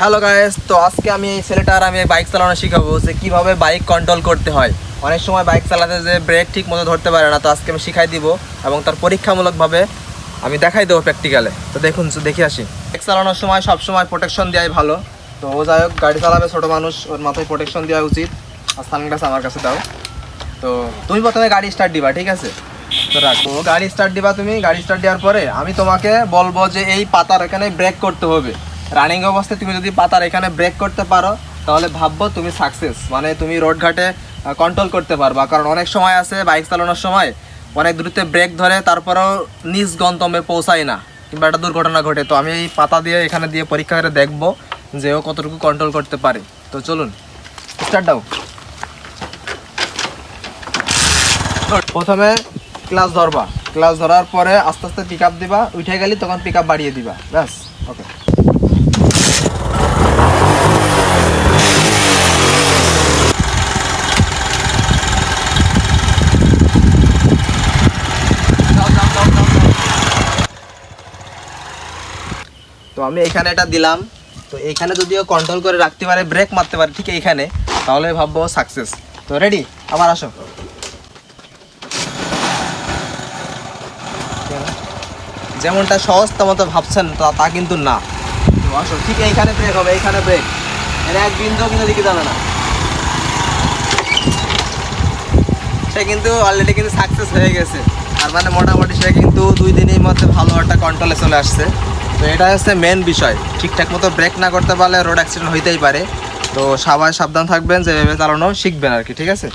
Hello guys তো আজকে আমি এই ছেলেটার আমি বাইক চালানো শিখাবো যে কীভাবে বাইক কন্ট্রোল করতে হয়। অনেক সময় বাইক চালাতে যে ব্রেক ঠিক মতো ধরতে পারে না, তো আজকে আমি শিখাই দিব এবং তার পরীক্ষামূলকভাবে আমি দেখাই দেবো প্র্যাকটিক্যালে তো দেখুন দেখে আসি। বাইক চালানোর সময় সব সময় প্রোটেকশন দেওয়াই ভালো। তো ও যাই হোক, গাড়ি চালাবে, ছোটো মানুষ, ওর মাথায় প্রোটেকশন দেওয়া উচিত। আর সানগ্লাস আমার কাছে দাও। তো তুমি প্রথমে গাড়ি স্টার্ট দিবা, ঠিক আছে? তো রাখো। গাড়ি স্টার্ট দিবা তুমি, গাড়ি স্টার্ট দেওয়ার পরে আমি তোমাকে বলব যে এই পাতার এখানে ব্রেক করতে হবে। রানিং অবস্থায় তুমি যদি পাতার এখানে ব্রেক করতে পারো, তাহলে ভাববো তুমি সাকসেস মানে তুমি রোড ঘাটে কন্ট্রোল করতে পারবা। কারণ অনেক সময় আছে বাইক চালানোর সময় অনেক দ্রুত ব্রেক ধরে তারপরেও নিজ গন্তব্যে পৌঁছায় না, কিংবা একটা দুর্ঘটনা ঘটে। তো আমি এই পাতা দিয়ে এখানে দিয়ে পরীক্ষা করে দেখব যে ও কতটুকু কন্ট্রোল করতে পারে। তো চলুন স্টার্ট দাও। প্রথমে ক্লাস ধরবা। ক্লাস ধরার পরে আস্তে আস্তে পিক আপ দিবা, উঠে গেলি তখন পিক আপ বাড়িয়ে দিবা। ব্যাস ওকে তো আমি এখানে এটা দিলাম। তো এখানে যদিও কন্ট্রোল করে রাখতে পারে ব্রেক মারতে পারে, ঠিক এইখানে, তাহলে ভাববো সাকসেস তো রেডি আবার আসো। যেমনটা সহজ মতো ভাবছেন, তা তা কিন্তু না। তো আসো, ঠিক এইখানে ব্রেক হবে, এইখানে ব্রেক এর এক বিন্দু কিন্তু দিকে যাবে না। সে কিন্তু অলরেডি কিন্তু সাকসেস হয়ে গেছে। আর মানে মোটামুটি সে কিন্তু দুই দিনের মধ্যে ভালো একটা কন্ট্রোলে চলে আসছে। তো এটা হচ্ছে মেন বিষয়। ঠিকঠাক মতো ব্রেক না করতে পারলে রোড অ্যাক্সিডেন্ট হইতেই পারে। তো সবাই সাবধান থাকবেন যে ভেবে চালানো শিখবেন আর কি, ঠিক আছে?